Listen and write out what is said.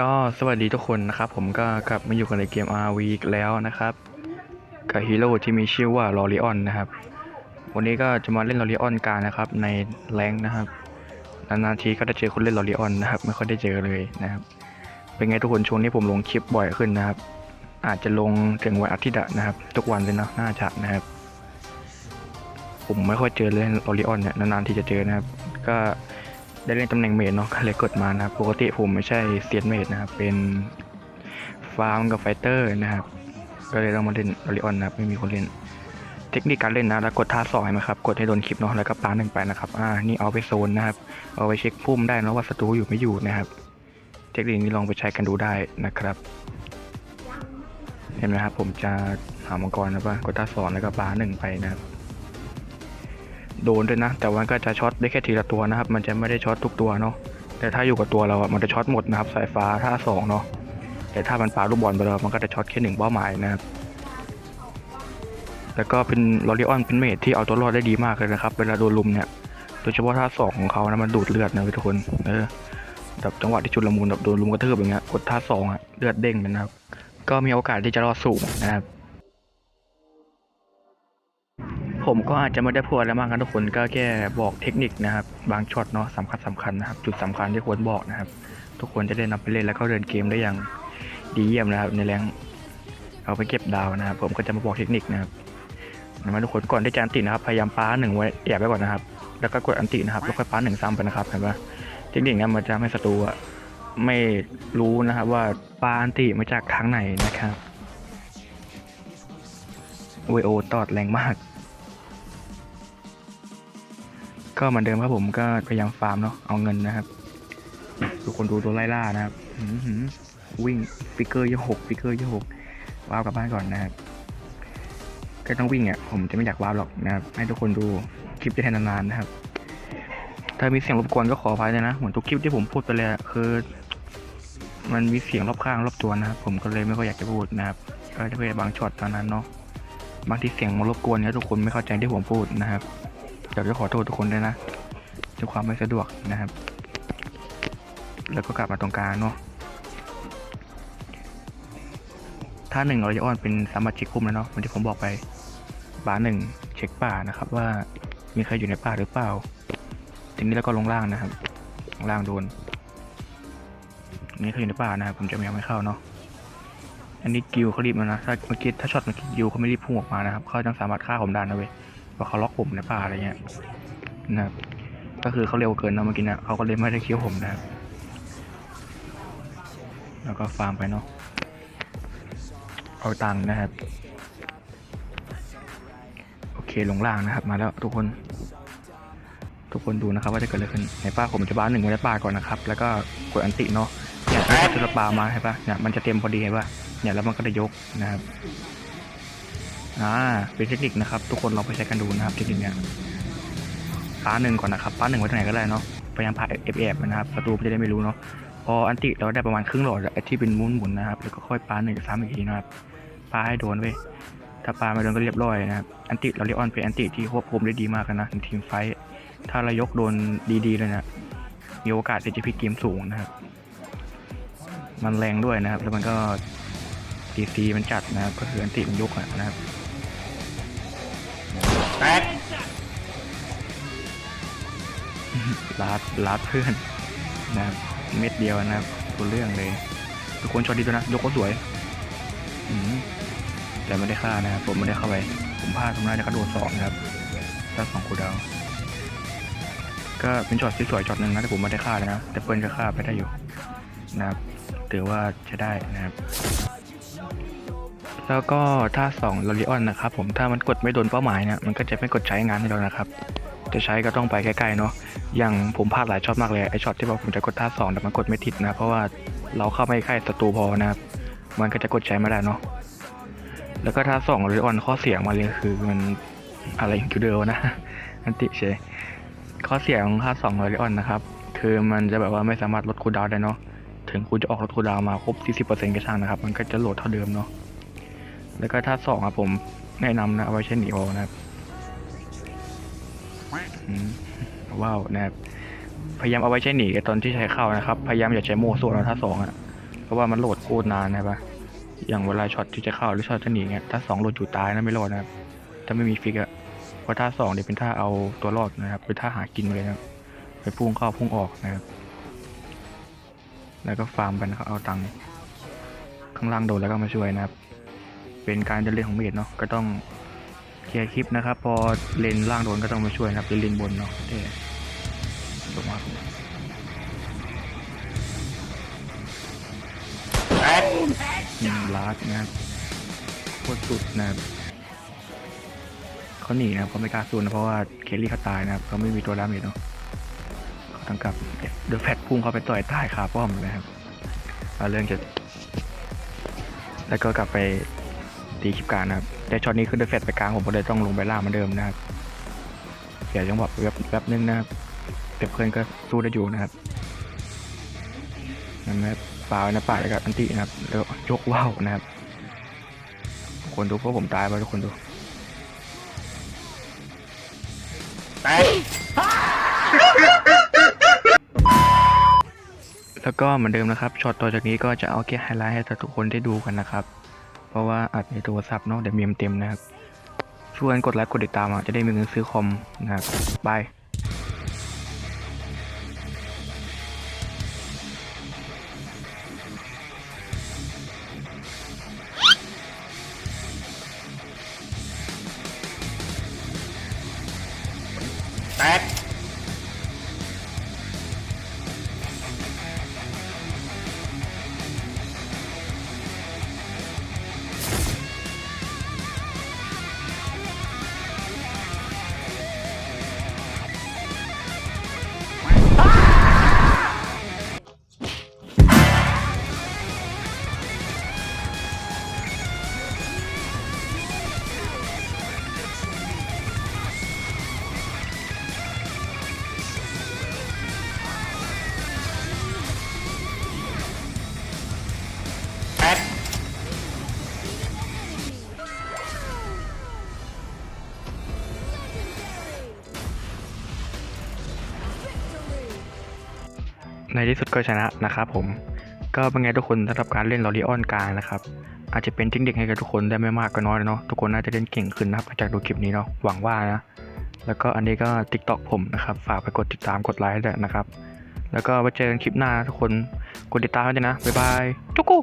ก็สวัสดีทุกคนนะครับ ผมก็กลับมาอยู่กันในเกม RV อีกแล้วนะครับ กับฮีโร่ที่มีชื่อว่าลอริออนนะครับ วันนี้ก็จะมาเล่นลอริออนการนะครับ ในแรงนะครับนานๆทีก็ได้เจอคนเล่นลอริออนนะครับ ไม่ค่อยได้เจอเลยนะครับ เป็นไงทุกคนช่วงนี้ผมลงคลิปบ่อยขึ้นนะครับ อาจจะลงถึงวันอาทิตย์นะครับ ทุกวันเลยเนาะน่าจะนะครับ ผมไม่ค่อยเจอเลยลอริออนเนี่ยนานๆทีจะเจอนะครับ ก็ ได้เล่นตำแหน่งเมดเนาะก็เลยกดมานะครับ ปกติผมไม่ใช่เซียนเมดนะครับ เป็นฟาร์มกับไฟเตอร์นะครับ ก็เลยต้องมาเล่นลอริออนนะครับ ไม่มีคนเล่น เทคนิคการเล่นนะ แล้วกดท่าสองเห็นไหมครับ กดให้โดนคลิปเนาะ แล้วก็ปาหนึ่งไปนะครับ อ่า นี่เอาไปโซนนะครับ เอาไปเช็คพุ่มได้นะว่าศัตรูอยู่ไม่อยู่นะครับ เทคนิคนี้ลองไปใช้กันดูได้นะครับ เห็นไหมครับ ผมจะหามังกรนะป่ะ กดท่าสองแล้วก็ปาหนึ่งไปนะครับ โดนด้วยนะ แต่ว่าก็จะช็อตได้แค่ทีละตัวนะครับ มันจะไม่ได้ช็อตทุกตัวเนาะแต่ถ้าอยู่กับตัวเราอะมันจะช็อตหมดนะครับสายฟ้าท่าสองเนาะแต่ถ้ามันปาลูกบอลไปแล้วมันก็จะช็อตแค่หนึ่งเป้าหมายนะครับแล้วก็เป็นลอริออนเป็นเมทที่เอาตัวรอดได้ดีมากเลยนะครับ เวลาโดนลุมเนี่ยโดยเฉพาะท่าสองของเขานะมันดูดเลือดนะทุกคนเออแบบจังหวะที่ชุลมุนแบบโดนลุมกระทืบอย่างเงี้ยกดท่าสองอะเลือดเด้งเลยนะครับ ก็มีโอกาสที่จะรอดสูงนะครับ ผมก็อาจจะไม่ได้พูดอะไรมากนะทุกคนก็แค่บอกเทคนิคนะครับ บางช็อตเนาะสำคัญสำคัญนะครับ จุดสำคัญที่ควรบอกนะครับ ทุกคนจะได้นำไปเล่นแล้วก็เดินเกมได้อย่างดีเยี่ยมนะครับในแรงเอาไปเก็บดาวนะครับ ผมก็จะมาบอกเทคนิคนะครับนะทุกคนก่อนที่จะอันตินะครับ พยายามป้าหนึ่งไว้แอบไว้ก่อนนะครับ แล้วก็กดอันตินะครับแล้วค่อยป้าหนึ่งซ้ำไปนะครับเห็นปะเทคนิคนี้มันจะให้ศัตรูอะไม่รู้นะครับ ว่าปาอันติมาจากทางไหนนะครับโอโอตอดแรงมาก ก็เหมือนเดิมครับผมก็พยายามฟาร์มเนาะเอาเงินนะครับทุกคนดูตัวไล่ล่านะครับวิ่งฟิกเกอร์ยี่หกฟิกเกอร์ยี่หกว้าวกลับบ้านก่อนนะครับก็ต้องวิ่งอะผมจะไม่อยากว้าวหรอกนะครับให้ทุกคนดูคลิปจะแทนนานๆนะครับ ถ้ามีเสียงรบกวนก็ขออภัยเลยนะเหมือนทุกคลิปที่ผมพูดไปเลยคือ มันมีเสียงรอบข้างรอบตัวนะครับ ผมก็เลยไม่ค่อยอยากจะพูดนะครับก็จะเป็นบางช็อตตอนนั้นเนาะบางทีเสียงมารบกวนเนี่ยทุกคนไม่เข้าใจที่ผมพูดนะครับ อยากจะขอโทษทุกคนด้วยนะด้วยความไม่สะดวกนะครับ แล้วก็กลับมาตรงกลางเนาะถ้าหนึ่งเราจะอ้อนเป็นสามารถช็คคุ้มแล้วเนาะเหมือนที่ผมบอกไปบาร์หนึ่งเช็คป่านะครับ ว่ามีใครอยู่ในป่าหรือเปล่าทีนี้แล้วก็ลงล่างนะครับลงล่างโดนอันนี่เขาอยู่ในป่านะครับผมจะไม่ยังไม่เข้าเนาะอันนี้กิวเขารีบมานะถ้าเมื่อกี้ถ้าช็อตเมื่อกี้กิวเขาไม่รีบพุ่งออกมานะครับเขาจังสามารถฆ่าผมได้นะเว้ย เพราเขาล็อกผมในป่าอะไรเงี้ยนะครับก็คือเขาเร็วเกินนะเมื่อกี้นะเขาก็เลยไม่ได้คิ้วผมนะครับแล้วก็ฟาร์มไปเนาะเอาตังค์นะครับ โอเคลงล่างนะครับ มาแล้วทุกคน ทุกคนดูนะครับ ว่าจะเกิดอะไรขึ้นในป้าผมจะบ้านหนึ่งไว้ในป้าก่อนนะครับ แล้วก็กดอันติเนาะเนี่ยถ้าจะปามาใช่ปะเนี่ยมันจะเต็มพอดีเห็นปะเนี่ยแล้วมันก็จะยกนะครับ อ่าเป็นเทคนิคนะครับ ทุกคนลองไปใช้กันดูนะครับเทคนิคเนี้ยป้าหนึ่งก่อนนะครับป้าหนึ่งไว้ตรงไหนก็ได้เนาะพยายามพาเอฟเอฟนะครับศัตรูจะได้ไม่รู้เนาะพออันติเราได้ประมาณครึ่งหลอดไอ้ที่เป็นมุนหมุนนะครับแล้วก็ค่อยป้าหนึ่งซ้ำอีกทีนะครับป้าให้โดนเว้ยถ้าป้าไม่โดนก็เรียบร้อยนะครับ อันติเราเรียกออนเป็นอันติที่ควบคุมได้ดีมากนะทีมไฟท์ถ้าเรายกโดนดีๆเลยนะมีโอกาสที่จะพลิกเกมสูงนะครับ มันแรงด้วยนะครับ แล้วมันก็ดีซีมันจัดนะครับก็คืออันติมันยกนะครับ แตกลาดลาดเพื่อนนะครับเม็ดเดียวนะครับตัวเรื่องเลย ทุกคนช็อตดีด้วยนะ ยกก็สวยแต่ไม่ได้ฆ่านะครับผมไม่ได้เข้าไป ผมพลาดผมน่าจะกระโดดสองนะครับถ้าสองคูดาวก็เป็นช็อตที่สวยช็อตหนึ่งนะแต่ผมไม่ได้ฆ่าเลยนะแต่เปิ้ลก็ฆ่าไปได้อยู่นะครับถือว่าใช้ได้นะครับ แล้วก็ถ้าสองลอริออนนะครับผมถ้ามันกดไม่โดนเป้าหมายเนี่ยมันก็จะไม่กดใช้งานให้เรานะครับ จะใช้ก็ต้องไปใกล้ๆเนาะอย่างผมพลาดหลายช็อตมากเลยไอช็อตที่ว่าผมจะกดท่าสองแต่มันกดไม่ติดนะ เพราะว่าเราเข้าไม่ใกล้ศัตรูพอนะครับมันก็จะกดใช้ไม่ได้เนาะแล้วก็ท่าสองหรือออนข้อเสียงมาเลยคือมันอะไรอย่างเดิมนะอันติเชข้อเสียของท่าสองหรือออนนะครับคือมันจะแบบว่าไม่สามารถลดคูดาวได้เนาะถึงคุณจะออกลดคูดาวมาครบ 40%ก็ช่างนะครับ มันก็จะโหลดเท่าเดิมเนาะ แล้วก็ท่าสองอะผมแนะนำนะเอาไว้ใช้หนีโอนะครับว้าวนะครับ พยายามเอาไว้ใช้หนีตอนที่ใช้เข้านะครับ พยายามอย่าใช้โมโซนท่าสองอะ เพราะว่ามันโหลดโคตรนานนะปะอย่างเวลาช็อตที่จะเข้าหรือช็อตจะหนีเงี้ยถ้าสองโหลดอยู่ตายนะไม่รอดนะครับ ถ้าไม่มีฟิกอะเพราะท่าสองเดี๋ยวเป็นท่าเอาตัวรอดนะครับเป็นท่าหากินเลยนะไปพุ่งเข้าพุ่งออกนะครับ แล้วก็ฟาร์มไปนะครับเอาตังค์ข้างล่างโดนแล้วก็มาช่วยนะครับ เป็นการเดินเล่นของเมดเนาะก็ต้องเคลียร์คลิปนะครับ พอเลนล่างโดนก็ต้องมาช่วยนะครับเลนบนเนาะเท่ลงมาหนึ่งลาดนะครับโคตรสุดนะครับเขาหนีนะครับเขาไม่กล้าสู้นะเพราะว่าเคลลี่เขาตายนะครับเขาไม่มีตัวดาเมจเนาะเขาตั้งกับเดอะแฟตพุ่งเข้าไปต่อยใตายคาป้อมนะครับเรื่องจะแล้วก็กลับไป ตีคลิปกลารนะครับ แต่ช็อตนี้คือเดอะแฟตไปกลางผมก็เลยต้องลงไปล่าเหมือนเดิมนะครับ เสียจังหวะแวบแวบนึงนะครับแต่เพื่อนก็สู้ได้อยู่นะครับนั่นนะครับปาวนะป่าแล้วก็อันตินะครับ แล้วยกว่าวนะครับ คนดูเพราะผมตายไปทุกคนดูแล้วก็เหมือนเดิมนะครับช็อตต่อจากนี้ก็จะเอาแค่ไฮไลท์ให้ทุกคนได้ดูกันนะครับ เพราะว่าอัดในโทรศัพท์เนาะเดี๋ยวมีมเต็มนะครับช่วยกดไลค์กดติดตามอะจะได้มีเงินซื้อคอมนะครับบาย ในที่สุดก็ชนะนะครับผมก็เป็นไงทุกคนสำหรับการเล่นลอรีออนกลางนะครับอาจจะเป็นทิ้งเด็กให้กับทุกคนได้ไม่มากก็น้อยเนาะทุกคนน่าจะเล่นเก่งขึ้นนะครับหลังจากดูคลิปนี้เนาะหวังว่านะแล้วก็อันนี้ก็ TikTok ผมนะครับฝากไปกดติดตามกดไลค์ด้วยนะครับ แล้วก็ไว้เจอกันคลิปหน้าทุกคนกดติดตามด้วยนะบ๊ายบายจุกกู